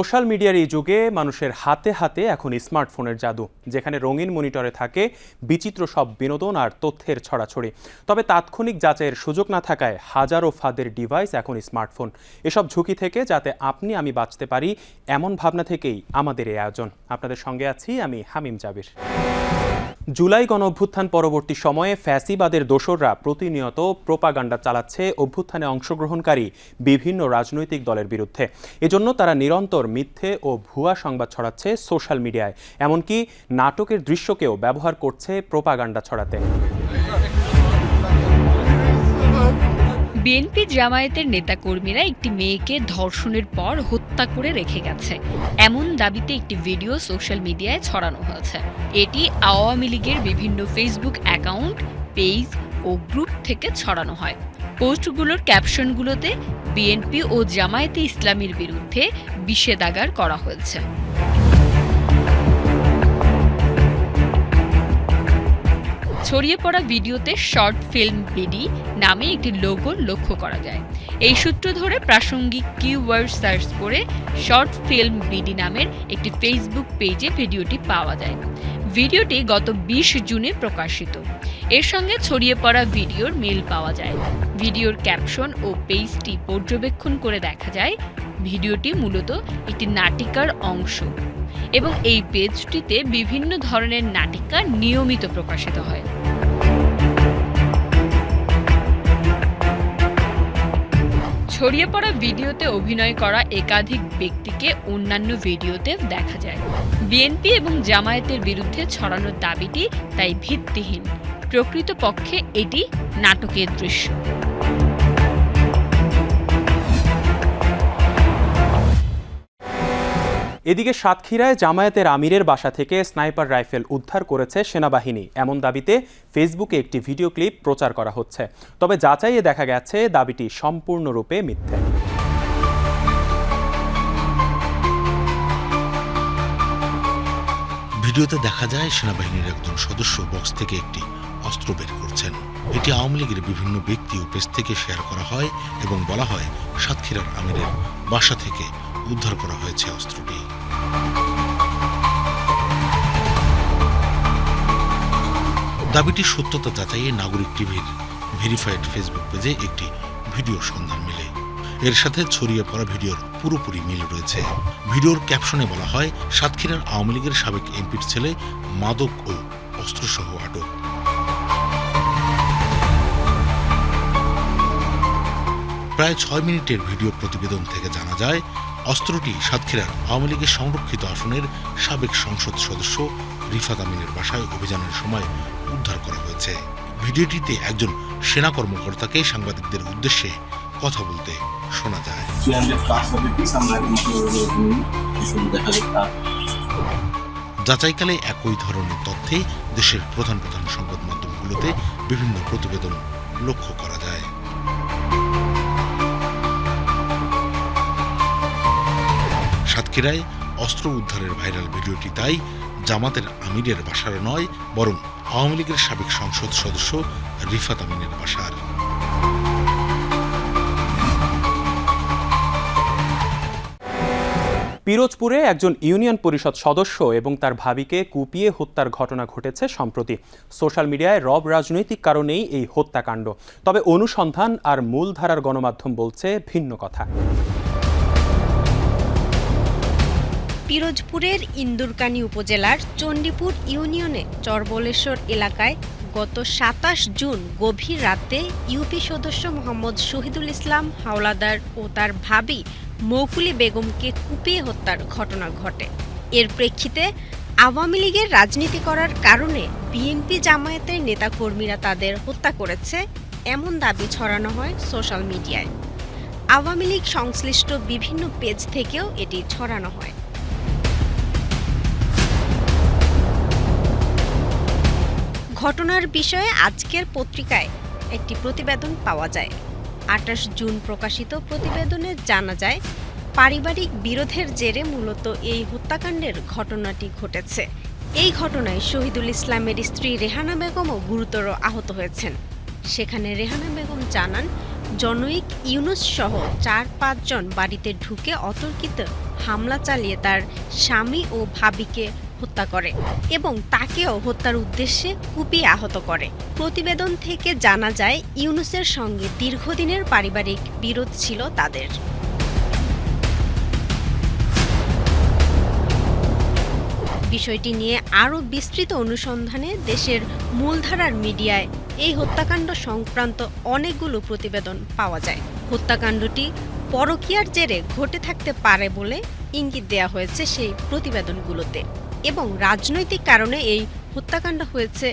Social মিডিয়ার এই যুগে মানুষের হাতে হাতে এখন স্মার্টফোনের জাদু, যেখানে রঙিন মনিটরে থাকে বিচিত্র সব বিনোদন আর তথ্যের ছড়াছড়ি। তবে তাৎক্ষণিক যাচাইয়ের সুযোগ না থাকায় হাজারো ফাদের ডিভাইস এখন স্মার্টফোন। এসব ঝুঁকি থেকে যাতে আপনি আমি বাঁচতে পারি, এমন ভাবনা থেকেই আমাদের এই আয়োজন। আপনাদের সঙ্গে আছি আমি হামিম জাবির। জুলাই গণ অভ্যুত্থান পরবর্তী সময়ে ফ্যাসিবাদের দোসররা প্রতিনিয়ত প্রোপাগান্ডা চালাচ্ছে, অভ্যুত্থানে অংশগ্রহণকারী বিভিন্ন রাজনৈতিক দলের বিরুদ্ধে। এজন্য তারা নিরন্তর মিথ্যে ও ভুয়া সংবাদ ছড়াচ্ছে সোশ্যাল মিডিয়ায়। এমনকি নাটকের দৃশ্যকেও ব্যবহার করছে প্রোপাগান্ডা ছড়াতে। বিএনপি জামায়াতের নেতাকর্মীরা একটি মেয়েকে ধর্ষণের পর হত্যা করে রেখে গেছে। এমন দাবিতে একটি ভিডিও সোশ্যাল মিডিয়ায় ছড়ানো হয়েছে। এটি আওয়ামী লীগের বিভিন্ন ফেসবুক অ্যাকাউন্ট, পেজ ও গ্রুপ থেকে ছড়ানো হয়। পোস্টগুলোর ক্যাপশনগুলোতে বিএনপি ও জামায়াতে ইসলামীর বিরুদ্ধে বিষেধাগার করা হয়েছে। ছড়িয়ে পড়া ভিডিওতে শর্ট ফিল্ম বিডি নামে একটি লোগো লক্ষ্য করা যায়। এই সূত্র ধরে প্রাসঙ্গিক কিওয়ার্ড সার্চ করে শর্ট ফিল্ম বিডি নামের একটি ফেসবুক পেজে ভিডিওটি পাওয়া যায়। ভিডিওটি গত বিশ জুনে প্রকাশিত। এর সঙ্গে ছড়িয়ে পড়া ভিডিওর মিল পাওয়া যায়। ভিডিওর ক্যাপশন ও পেজটি পর্যবেক্ষণ করে দেখা যায়। ভিডিওটি মূলত একটি নাটিকার অংশ এবং এই পেজটিতে বিভিন্ন ধরনের নাটিকা নিয়মিত প্রকাশিত হয়। ছড়িয়ে পড়া ভিডিওতে অভিনয় করা একাধিক ব্যক্তিকে অন্যান্য ভিডিওতে দেখা যায়। বিএনপি এবং জামায়াতের বিরুদ্ধে ছড়ানোর দাবিটি তাই ভিত্তিহীন। প্রকৃতপক্ষে এটি নাটকের দৃশ্য। এদিকে সাতক্ষীরায় জামায়াতের আমিরের বাসা থেকে স্নাইপার রাইফেল উদ্ধার করেছে সেনাবাহিনী। এমন দাবিতে ফেসবুকে একটি ভিডিও ক্লিপ প্রচার করা হচ্ছে। তবে যাচাইয়ে দেখা গেছে, দাবিটি সম্পূর্ণরূপে মিথ্যে। ভিডিওতে দেখা যায়, সেনাবাহিনীর একজন সদস্য বক্স থেকে একটি অস্ত্র বের করছেন। এটি আওয়ামী লীগের বিভিন্ন ব্যক্তি ও পেজ থেকে শেয়ার করা হয় এবং বলা হয়, সাতক্ষীরার আমিরের বাসা থেকে উদ্ধার করা হয়েছে অস্ত্রটি। দাবিটির সত্যতা যাচাইয়ে নাগরিক টিভির ভেরিফাইড ফেসবুক পেজে একটি ভিডিও সন্ধান মেলে। এর সাথে ছড়িয়ে পড়া ভিডিওর পুরোপুরি মিল রয়েছে। ভিডিওর ক্যাপশনে বলা হয়, সাতক্ষীরার আওয়ামী লীগের সাবেক এমপির ছেলে মাদক ও অস্ত্রসহ আটক। প্রায় ছয় মিনিটের ভিডিও প্রতিবেদন থেকে জানা যায় অস্ত্রটি সাতক্ষীরার আওয়ামী লীগের সংরক্ষিত আসনের সাবেক সংসদ সদস্য রিফাত আমিনের বাসায় অভিযানের সময় উদ্ধার করা হয়েছে। ভিডিওটিতে একজন সেনা কর্মকর্তাকে সাংবাদিকদের উদ্দেশ্যে কথা বলতে শোনা যায়। 300 plus of the piece আমরা কিন্তু শুরু দেখা যায় তার যাচাইকালে একই ধরনের তথ্যে দেশের প্রধান প্রধান সংবাদ মাধ্যমগুলোতে বিভিন্ন প্রতিবেদন লক্ষ্য করা যায়। সাতক্ষীরায় অস্ত্র উদ্ধারের ভাইরাল ভিডিওটি তাই জামাতের আমিরের বাসার নয়, বরং আওয়ামী লীগের সাবেক সংসদ সদস্য রিফাত আমিনের বাসার। পিরোজপুরে একজন ইউনিয়ন পরিষদ সদস্য এবং তার ভাবিকে কুপিয়ে হত্যার ঘটনা ঘটেছে সম্প্রতি। সোশ্যাল মিডিয়ায় রব রাজনৈতিক কারণেই এই হত্যাকাণ্ড। তবে অনুসন্ধান আর মূলধারার গণমাধ্যম বলছে ভিন্ন কথা। পিরোজপুরের ইন্দুরকানী উপজেলার চণ্ডীপুর ইউনিয়নে চরবলেশ্বর এলাকায় গত সাতাশ জুন গভীর রাতে ইউপি সদস্য মোহাম্মদ শহীদুল ইসলাম হাওলাদার ও তার ভাবি মৌকুলি বেগমকে কুপিয়ে হত্যার ঘটনা ঘটে। এর প্রেক্ষিতে আওয়ামী লীগের রাজনীতি করার কারণে বিএনপি জামায়াতের নেতাকর্মীরা তাদের হত্যা করেছে, এমন দাবি ছড়ানো হয় সোশ্যাল মিডিয়ায়। আওয়ামী লীগ সংশ্লিষ্ট বিভিন্ন পেজ থেকেও এটি ছড়ানো হয়। ঘটনার বিষয়ে আজকের পত্রিকায় একটি প্রতিবেদন পাওয়া যায়। আঠাশ জুন প্রকাশিত প্রতিবেদনে জানা যায়, পারিবারিক বিরোধের জেরে মূলত এই হত্যাকাণ্ডের ঘটনাটি ঘটেছে। এই ঘটনায় শহীদুল ইসলামের স্ত্রী রেহানা বেগমও গুরুতর আহত হয়েছেন। সেখানে রেহানা বেগম জানান, জনৈক ইউনুস সহ চার পাঁচজন বাড়িতে ঢুকে অতর্কিত হামলা চালিয়ে তার স্বামী ও ভাবিকে হত্যা করে এবং তাকেও হত্যার উদ্দেশ্যে কুপিয়ে আহত করে। প্রতিবেদন থেকে জানা যায়, ইউনুসের সঙ্গে দীর্ঘদিনের পারিবারিক বিরোধ ছিল তাদের। বিষয়টি নিয়ে আরও বিস্তৃত অনুসন্ধানে দেশের মূলধারার মিডিয়ায় এই হত্যাকাণ্ড সংক্রান্ত অনেকগুলো প্রতিবেদন পাওয়া যায়। হত্যাকাণ্ডটি পরকীয়ার জেরে ঘটে থাকতে পারে বলে ইঙ্গিত দেওয়া হয়েছে সেই প্রতিবেদনগুলোতে। এবং রাজনৈতিক কারণে এই হত্যাকাণ্ড হয়েছে,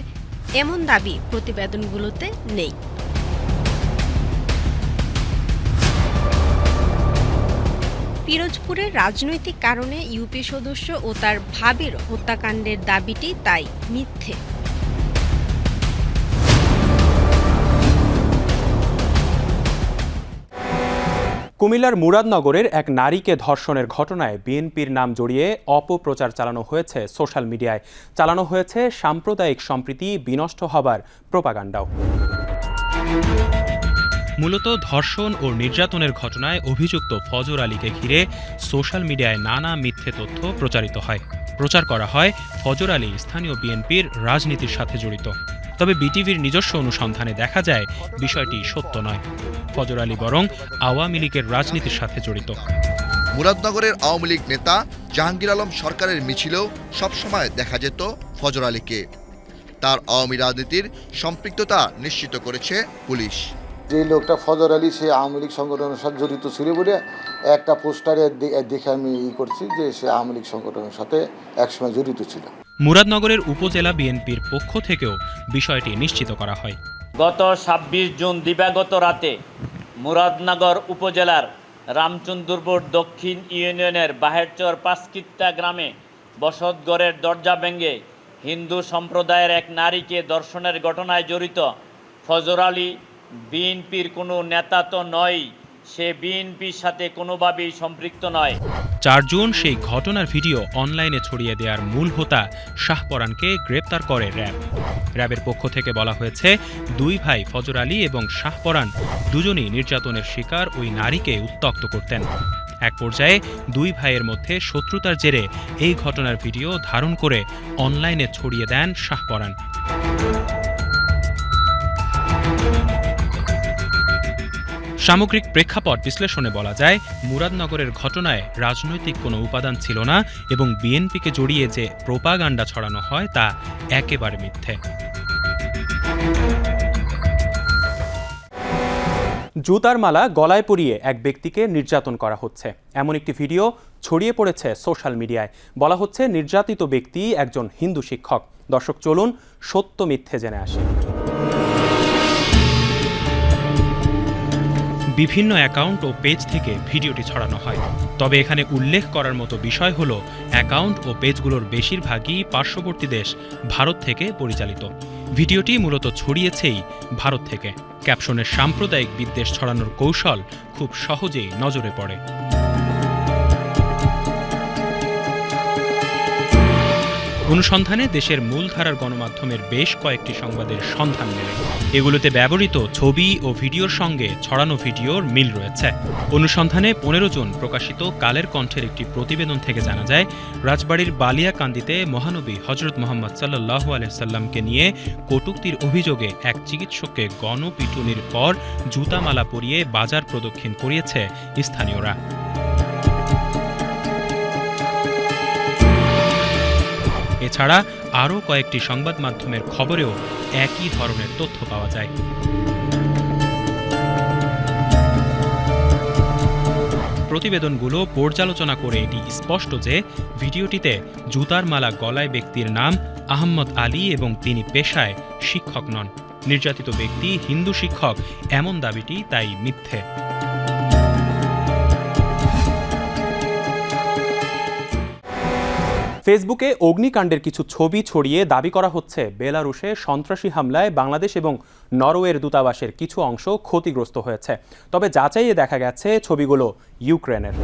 এমন দাবি প্রতিবেদনগুলোতে নেই। পিরোজপুরের রাজনৈতিক কারণে ইউপি সদস্য ও তার ভাবির হত্যাকাণ্ডের দাবিটি তাই মিথ্যে। কুমিল্লার মুরাদনগরের এক নারীকে ধর্ষণের ঘটনায় বিএনপির নাম জড়িয়ে অপপ্রচার চালানো হয়েছে সোশ্যাল মিডিয়ায়। চালানো হয়েছে সাম্প্রদায়িক সম্প্রীতি বিনষ্ট হবার প্রোপাগান্ডাও। মূলত ধর্ষণ ও নির্যাতনের ঘটনায় অভিযুক্ত ফজর আলীকে ঘিরে সোশ্যাল মিডিয়ায় নানা মিথ্যে তথ্য প্রচারিত হয়। প্রচার করা হয় ফজর আলী স্থানীয় বিএনপির রাজনীতির সাথে জড়িত। তবে বিটিভির নিজস্ব অনুসন্ধানে দেখা যায় বিষয়টি সত্য নয়। ফজর আলী বরং আওয়ামী লীগের রাজনীতির সাথে জড়িত। মুরাদনগরের আওয়ামী লীগ নেতা জাহাঙ্গীর আলম সরকারের মিছিলেও সবসময় দেখা যেত ফজর আলীকে। তার আওয়ামী রাজনীতির সম্পৃক্ততা নিশ্চিত করেছে পুলিশ। যে লোকটা ফজর আলী সে আওয়ামী লীগ সংগঠনের সাথে জড়িত ছিল বলে একটা পোস্টারে দেখে আমি ই করছি যে সে আওয়ামী লীগ সংগঠনের সাথে একসময় জড়িত ছিল। মুরাদনগরের উপজেলা বিএনপির পক্ষ থেকেও বিষয়টি নিশ্চিত করা হয়। গত ছাব্বিশ জুন দিবাগত রাতে মুরাদনগর উপজেলার রামচন্দ্রপুর দক্ষিণ ইউনিয়নের বাহেরচর পাঁচকিত্তা গ্রামে বসতগড়ের দরজা ভেঙে হিন্দু সম্প্রদায়ের এক নারীকে দর্শনের ঘটনায় জড়িত ফজর আলী বিএনপির কোনো নেতা তো নয় সে বিএনপির সাথে কোনোভাবেই সম্পৃক্ত নয়। চার জুন সেই ঘটনার ভিডিও অনলাইনে ছড়িয়ে দেওয়ার মূল হোতা শাহপরানকে গ্রেপ্তার করে র্যাব। র্যাবের পক্ষ থেকে বলা হয়েছে, দুই ভাই ফজর আলী এবং শাহপরান দুজনই নির্যাতনের শিকার ওই নারীকে উত্তক্ত করতেন। এক পর্যায়ে দুই ভাইয়ের মধ্যে শত্রুতার জেরে এই ঘটনার ভিডিও ধারণ করে অনলাইনে ছড়িয়ে দেন শাহপরান। সামগ্রিক প্রেক্ষাপট বিশ্লেষণে বলা যায়, মুরাদনগরের ঘটনায় রাজনৈতিক কোনো উপাদান ছিল না এবং বিএনপিকে জড়িয়ে যে প্রোপাগান্ডা ছড়ানো হয় তা একেবারে মিথ্যে। জুতার মালা গলায় পরিয়ে এক ব্যক্তিকে নির্যাতন করা হচ্ছে। এমন একটি ভিডিও ছড়িয়ে পড়েছে সোশ্যাল মিডিয়ায়। বলা হচ্ছে, নির্যাতিত ব্যক্তি একজন হিন্দু শিক্ষক। দর্শক, চলুন সত্য মিথ্যে জেনে আসি। বিভিন্ন অ্যাকাউন্ট ও পেজ থেকে ভিডিওটি ছড়ানো হয়। তবে এখানে উল্লেখ করার মতো বিষয় হল, অ্যাকাউন্ট ও পেজগুলোর বেশিরভাগই পার্শ্ববর্তী দেশ, ভারত থেকে পরিচালিত। ভিডিওটি মূলত ছড়িয়েছেই ভারত থেকে। ক্যাপশনের সাম্প্রদায়িক বিদ্বেষ ছড়ানোর কৌশল খুব সহজেই নজরে পড়ে। অনুসন্ধানে দেশের মূলধারার গণমাধ্যমের বেশ কয়েকটি সংবাদের সন্ধান মেলে। এগুলোতে ব্যবহৃত ছবি ও ভিডিওর সঙ্গে ছড়ানো ভিডিওর মিল রয়েছে। অনুসন্ধানে পনেরো জন প্রকাশিত কালের কণ্ঠের একটি প্রতিবেদন থেকে জানা যায়, রাজবাড়ির বালিয়াকান্দিতে মহানবী হজরত মোহাম্মদ সাল্লাহ আলসাল্লামকে নিয়ে কটুক্তির অভিযোগে এক চিকিৎসককে গণপিটুনির পর জুতামালা পরিয়ে বাজার প্রদক্ষিণ করিয়েছে স্থানীয়রা। এছাড়া আরও কয়েকটি সংবাদ মাধ্যমের খবরেও একই ধরনের তথ্য পাওয়া যায়। প্রতিবেদনগুলো পর্যালোচনা করে এটি স্পষ্ট যে ভিডিওটিতে জুতার মালা গলায় ব্যক্তির নাম আহম্মদ আলী এবং তিনি পেশায় শিক্ষক নন। নির্যাতিত ব্যক্তি, হিন্দু শিক্ষক, এমন দাবিটি তাই মিথ্যে। ফেসবুকে অগ্নিকাণ্ডের কিছু ছবি ছড়িয়ে দাবি করা হচ্ছে, বেলারুশে সন্ত্রাসী হামলায় বাংলাদেশ এবং নরওয়ের দূতাবাসের কিছু অংশ ক্ষতিগ্রস্ত হয়েছে। তবে যাচাইয়ে দেখা গেছে ছবিগুলো ইউক্রেনের।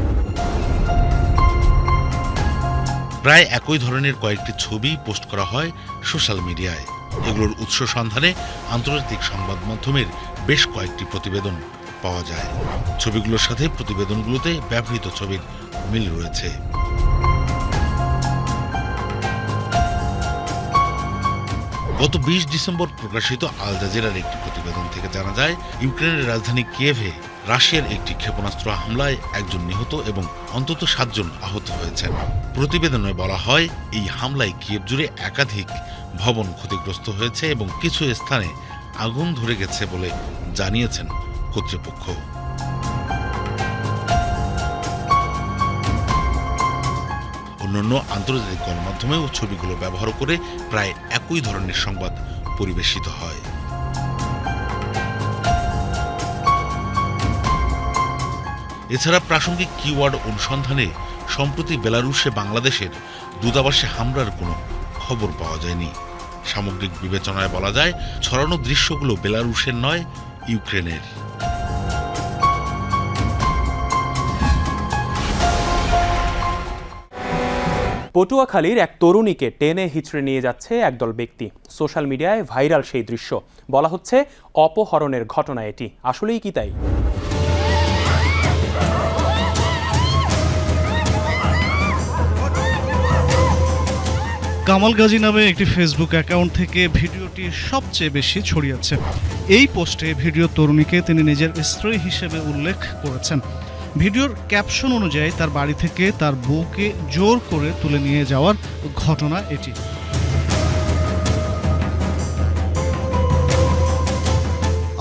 প্রায় একই ধরনের কয়েকটি ছবি পোস্ট করা হয় সোশ্যাল মিডিয়ায়। এগুলোর উৎস সন্ধানে আন্তর্জাতিক সংবাদ মাধ্যমের বেশ কয়েকটি প্রতিবেদন পাওয়া যায়। ছবিগুলোর সাথে প্রতিবেদনগুলোতে ব্যবহৃত ছবির মিল রয়েছে। গত বিশ ডিসেম্বর প্রকাশিত আল জাজিরার একটি প্রতিবেদন থেকে জানা যায়, ইউক্রেনের রাজধানী কিয়েভে রাশিয়ার একটি ক্ষেপণাস্ত্র হামলায় একজন নিহত এবং অন্তত সাতজন আহত হয়েছেন। প্রতিবেদনে বলা হয়, এই হামলায় কিয়েভ জুড়ে একাধিক ভবন ক্ষতিগ্রস্ত হয়েছে এবং কিছু স্থানে আগুন ধরে গেছে বলে জানিয়েছেন কর্তৃপক্ষ। অন্যান্য আন্তর্জাতিক গণমাধ্যমেও ছবিগুলো ব্যবহার করে প্রায় একই ধরনের সংবাদ পরিবেশিত হয়। এছাড়া প্রাসঙ্গিক কিওয়ার্ড অনুসন্ধানে, সম্প্রতি বেলারুশে বাংলাদেশের দূতাবাসে হামলার কোনো খবর পাওয়া যায়নি। সামগ্রিক বিবেচনায় বলা যায়, ছড়ানো দৃশ্যগুলো বেলারুশের নয়, ইউক্রেনের। পটুয়াখালীর এক তরুণীকে টেনে হিচড়ে নিয়ে যাচ্ছে একদল ব্যক্তি। সোশ্যাল মিডিয়ায় ভাইরাল সেই দৃশ্য। বলা হচ্ছে, অপহরণের ঘটনা এটি। আসলেই কি তাই? কামাল গাজী নামে একটি ফেসবুক অ্যাকাউন্ট থেকে ভিডিওটি সবচেয়ে বেশি ছড়িয়েছে। এই পোস্টে ভিডিও তরুণীকে তিনি নিজের স্ত্রী হিসেবে উল্লেখ করেছেন। ভিডিওর ক্যাপশন অনুযায়ী তার বাড়ি থেকে তার বউকে জোর করে তুলে নিয়ে যাওয়ার ঘটনা এটি।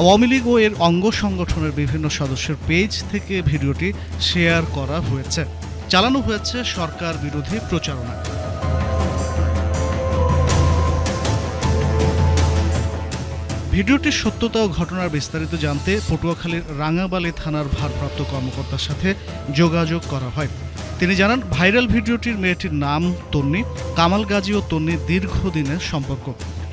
আওয়ামী লীগ ও এর অঙ্গ সংগঠনের বিভিন্ন সদস্যের পেজ থেকে ভিডিওটি শেয়ার করা হয়েছে। চালানো হয়েছে সরকার বিরোধী প্রচারণা। ভিডিওটির সত্যতা ও ঘটনার বিস্তারিত জানতে পটুয়াখালীর রাঙাবালি থানার ভারপ্রাপ্ত কর্মকর্তার সাথে যোগাযোগ করা হয়। তিনি জানান, ভাইরাল ভিডিওটির মেয়েটির নাম তন্নি, কামাল গাজী ও তন্নির দীর্ঘদিনের সম্পর্ক।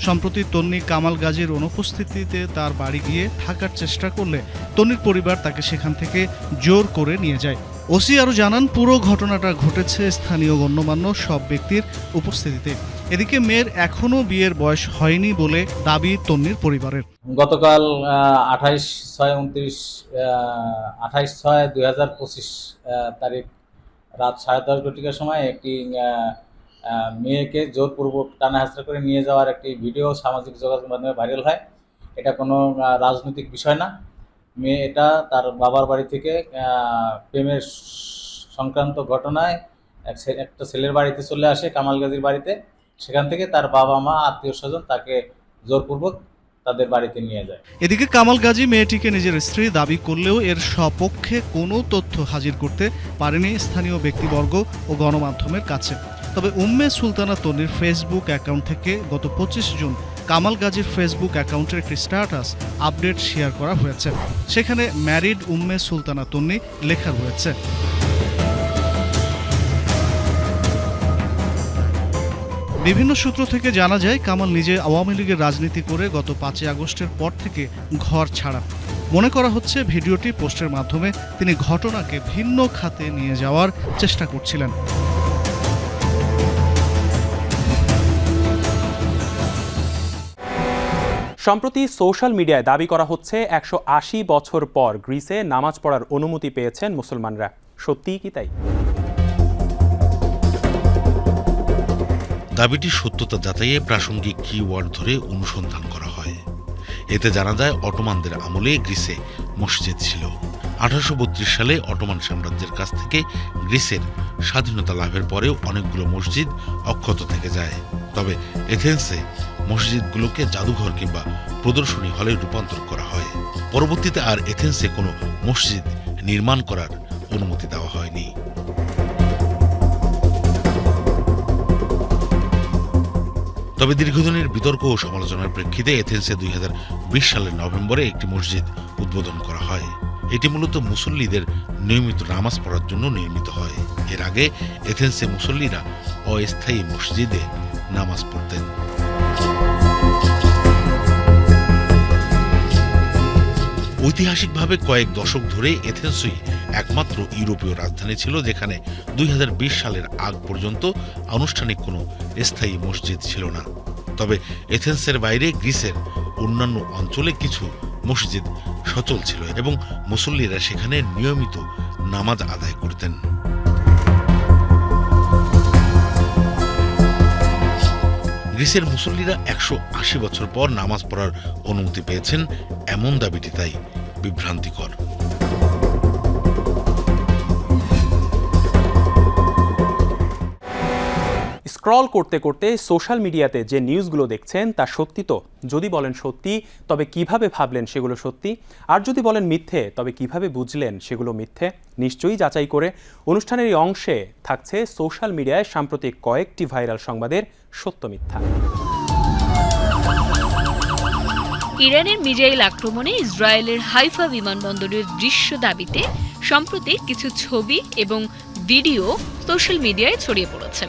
সম্প্রতি তন্নি কামাল গাজীর অনুপস্থিতিতে তার বাড়ি গিয়ে থাকার চেষ্টা করলে তন্নির পরিবার তাকে সেখান থেকে জোর করে নিয়ে যায়। ওসি আরও জানান, পুরো ঘটনাটা ঘটেছে স্থানীয় গণ্যমান্য সব ব্যক্তির উপস্থিতিতে। এদিকে মেয়ের এখনও বিয়ের বয়স হয়নি বলে দাবি তন্নির পরিবারের। গতকাল আঠাইশ ছয় উনত্রিশ আঠাইশ ছয় দুই হাজার পঁচিশ তারিখ রাত সাড়ে দশ ঘটিকার সময় একটি মেয়েকে জোরপূর্বক টানা করে নিয়ে যাওয়ার একটি ভিডিও সামাজিক যোগাযোগ মাধ্যমে ভাইরাল হয়। এটা কোনো রাজনৈতিক বিষয় না। মেয়ে এটা তার বাবার বাড়ি থেকে প্রেমের সংক্রান্ত ঘটনায় এক একটা ছেলের বাড়িতে চলে আসে কামাল গাজীর বাড়িতে। সেখান থেকে তার বাবা মা, আত্মীয় স্বজন তাকে জোরপূর্বক তাদের বাড়িতে নিয়ে যায়। এদিকে কামাল গাজী মেয়েটিকে নিজের স্ত্রী দাবি করলেও এর সপক্ষে কোনো তথ্য হাজির করতে পারেনি স্থানীয় ব্যক্তিবর্গ ও গণমাধ্যমের কাছে। তবে উম্মে সুলতানা তনির ফেসবুক অ্যাকাউন্ট থেকে গত পঁচিশ জুন কামাল গাজীর ফেসবুক অ্যাকাউন্টের একটি স্ট্যাটাস আপডেট শেয়ার করা হয়েছে। সেখানে ম্যারিড উম্মে সুলতানা তন্নি লেখা রয়েছে। বিভিন্ন সূত্র থেকে জানা যায়, কামাল নিজে আওয়ামী লীগের রাজনীতি করে গত পাঁচই আগস্টের পর থেকে ঘর ছাড়া। মনে করা হচ্ছে, ভিডিওটি পোস্টের মাধ্যমে তিনি ঘটনাকে ভিন্ন খাতে নিয়ে যাওয়ার চেষ্টা করছিলেন। সম্প্রতি সোশ্যাল মিডিয়ায় দাবি করা হচ্ছে, একশো আশি বছর পর গ্রিসে নামাজ পড়ার অনুমতি পেয়েছেন মুসলমানরা। সত্যিই কি তাই? দাবিটির সত্যতা যাচাইয়ে প্রাসঙ্গিক কিওয়ার্ড ধরে অনুসন্ধান করা হয়। এতে জানা যায়, অটোমানদের আমলে গ্রিসে মসজিদ ছিল। আঠারোশো বত্রিশ সালে অটোমান সাম্রাজ্যের কাছ থেকে গ্রিসের স্বাধীনতা লাভের পরেও অনেকগুলো মসজিদ অক্ষত থেকে যায়। তবে এথেন্সে মসজিদগুলোকে জাদুঘর কিংবা প্রদর্শনী হলে রূপান্তর করা হয়। পরবর্তীতে আর এথেন্সে কোনো মসজিদ নির্মাণ করার অনুমতি দেওয়া হয়নি। তবে দীর্ঘদিনের বিতর্ক ও সমালোচনার প্রেক্ষিতে এথেন্সে দুই হাজার বিশ সালের নভেম্বরে একটি মসজিদ উদ্বোধন করা হয়। এটি মূলত মুসল্লিদের নিয়মিত নামাজ পড়ার জন্য নির্মিত হয়। এর আগে এথেন্সে মুসল্লিরা অস্থায়ী মসজিদে নামাজ পড়তেন। ঐতিহাসিকভাবে কয়েক দশক ধরে এথেন্সই একমাত্র ইউরোপীয় রাজধানী ছিল, যেখানে দুই সালের আগ পর্যন্ত আনুষ্ঠানিক কোনো স্থায়ী মসজিদ ছিল না। তবে এথেন্সের বাইরে গ্রিসের অন্যান্য অঞ্চলে কিছু মসজিদ সচল ছিল এবং মুসল্লিরা সেখানে নিয়মিত নামাজ আদায় করতেন। গ্রিসের মুসল্লিরা একশো আশি বছর পর নামাজ পড়ার অনুমতি পেয়েছেন, এমন দাবিটি তাই বিভ্রান্তিকর। স্ক্রল করতে করতে সোশ্যাল মিডিয়াতে যে নিউজগুলো দেখছেন, তা সত্যি তো? যদি বলেন সত্যি, তবে কীভাবে ভাবলেন সেগুলো সত্যি? আর যদি বলেন মিথ্যে, তবে কীভাবে বুঝলেন সেগুলো মিথ্যে? নিশ্চয়ই যাচাই করে অনুষ্ঠানের এই অংশে থাকছে সোশ্যাল মিডিয়ায় সাম্প্রতিক কয়েকটি ভাইরাল সংবাদের সত্য মিথ্যা। ইরানের মিজাইল আক্রমণে ইসরায়েলের হাইফা বিমানবন্দরের দৃশ্য দাবিতে সম্প্রতি কিছু ছবি এবং ভিডিও সোশ্যাল মিডিয়ায় ছড়িয়ে পড়েছে।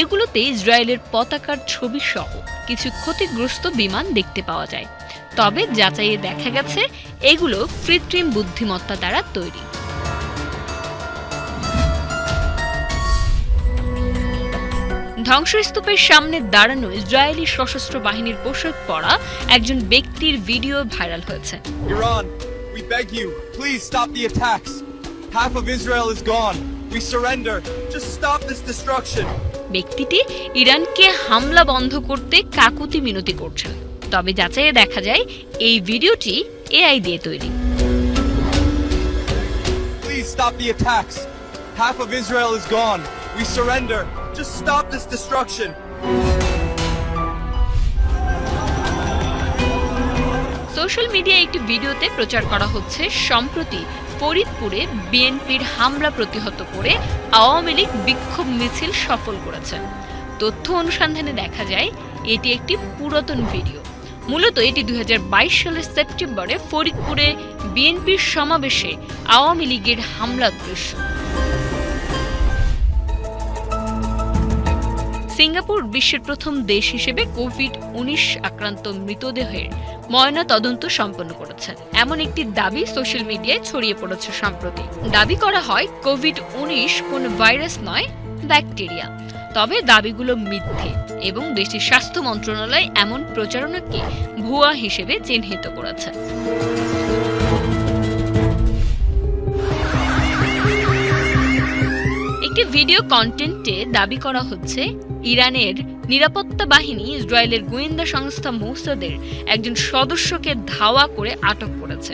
এগুলোতে ইসরায়েলের পতাকার ছবি সহ কিছু ক্ষতিগ্রস্ত বিমান দেখতে পাওয়া যায়। তবে যাচাইয়ে দেখা গেছে, এগুলো কৃত্রিম বুদ্ধিমত্তা দ্বারা তৈরি। ধ্বংসস্তূপের সামনে দাঁড়ানো ইসরায়েলি সশস্ত্র বাহিনীর পোশাক পরা একজন ব্যক্তির ভিডিও ভাইরাল হয়েছে। Iran we beg you please stop gone we stop this destruction ব্যক্তিটি ইরানকে হামলা বন্ধ করতে কাকুতি মিনতি করছেন তবে যাচাই দেখা যায় এই ভিডিওটি এআই দিয়ে তৈরি। Please stop the attacks half of Israel is gone We surrender. Just stop this destruction. Social মিডিয়ায় একটি ভিডিওতে প্রচার করা হচ্ছে সম্প্রতি ফরিদপুরে বিএনপির হামলা প্রতিহত করে আওয়ামী লীগ বিক্ষোভ মিছিল সফল করেছে তথ্য অনুসন্ধানে দেখা যায়, এটি একটি পুরাতন ভিডিও মূলত এটি দুই হাজার বাইশ সালের সেপ্টেম্বরে ফরিদপুরে বিএনপির সমাবেশে আওয়ামী লীগের হামলার দৃশ্য সিঙ্গাপুর বিশ্বের প্রথম দেশ হিসেবে কোভিড উনিশ আক্রান্ত মৃতদেহের ময়না তদন্ত সম্পন্ন করেছে। এমন একটি দাবি সোশ্যাল মিডিয়ায় ছড়িয়ে পড়েছে সম্প্রতি। দাবি করা হয় কোভিড উনিশ কোনো ভাইরাস নয়, ব্যাকটেরিয়া। তবে দাবিগুলো মিথ্যে এবং দেশটির স্বাস্থ্য মন্ত্রণালয় এমন প্রচারণাকে ভুয়া হিসেবে চিহ্নিত করেছে। একটি ভিডিও কন্টেন্টে দাবি করা হচ্ছে ইরানের নিরাপত্তা বাহিনী ইসরায়েলের গোয়েন্দা সংস্থা মৌসাদের একজন সদস্যকে ধাওয়া করে আটক করেছে।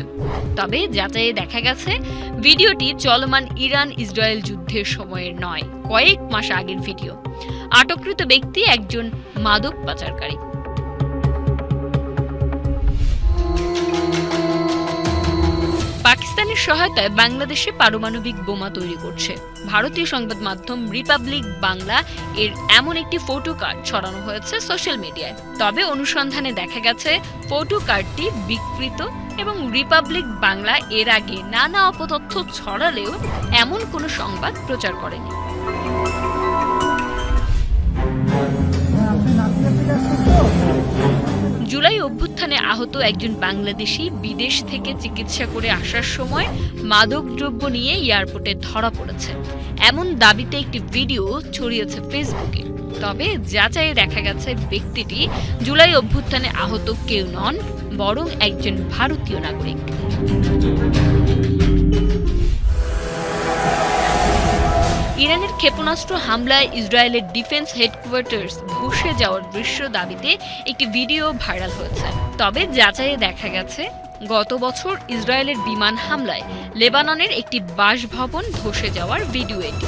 তবে যাচাইয়ে দেখা গেছে, ভিডিওটি চলমান ইরান ইসরায়েল যুদ্ধের সময়ের নয়, কয়েক মাস আগের ভিডিও। আটককৃত ব্যক্তি একজন মাদক পাচারকারী। পাকিস্তানের সহায়তায় বাংলাদেশে পারমাণবিক বোমা তৈরি করছে। ভারতীয় সংবাদ মাধ্যম রিপাবলিক বাংলা এর এমন একটি ফটো কার্ড ছড়ানো হয়েছে সোশ্যাল মিডিয়ায়। তবে অনুসন্ধানে দেখা গেছে, ফটো কার্ডটি বিকৃত এবং রিপাবলিক বাংলা এর আগে নানা অপতথ্য ছড়ালেও এমন কোনো সংবাদ প্রচার করেনি। জুলাই অভ্যুত্থানে আহত একজন বাংলাদেশি বিদেশ থেকে চিকিৎসা করে আসার সময় মাদকদ্রব্য নিয়ে এয়ারপোর্টে ধরা পড়েছে। এমন দাবিতে একটি ভিডিও ছড়িয়েছে ফেসবুকে। তবে যাচাইয়ে দেখা গেছে, ব্যক্তিটি জুলাই অভ্যুত্থানে আহত কেউ নন, বরং একজন ভারতীয় নাগরিক। ইরানের ক্ষেপণাস্ত্র হামলায় ইসরায়েলের ডিফেন্স হেডকোয়ার্টার্স ধসে যাওয়ার দৃশ্য দাবিতে একটি ভিডিও ভাইরাল হয়েছে। তবে যাচাইয়ে দেখা গেছে, গত বছর ইসরায়েলের বিমান হামলায় লেবাননের একটি বাসভবন ধসে যাওয়ার ভিডিও এটি।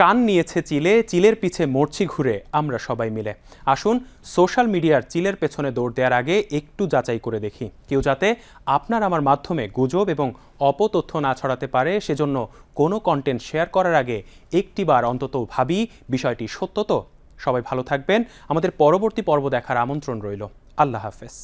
কান নিয়েছে চিলে, চিলের পিছে মরছি ঘুরে, আমরা সবাই মিলে। আসুন সোশ্যাল মিডিয়ার চিলের পেছনে দৌড় দেওয়ার আগে একটু যাচাই করে দেখি। কেউ যাতে আপনার আমার মাধ্যমে গুজব এবং অপতথ্য না ছড়াতে পারে, সেজন্য কোনো কন্টেন্ট শেয়ার করার আগে একটিবার অন্তত ভাবি বিষয়টি সত্য তো? সবাই ভালো থাকবেন। আমাদের পরবর্তী পর্ব দেখার আমন্ত্রণ রইল। আল্লাহ হাফেজ।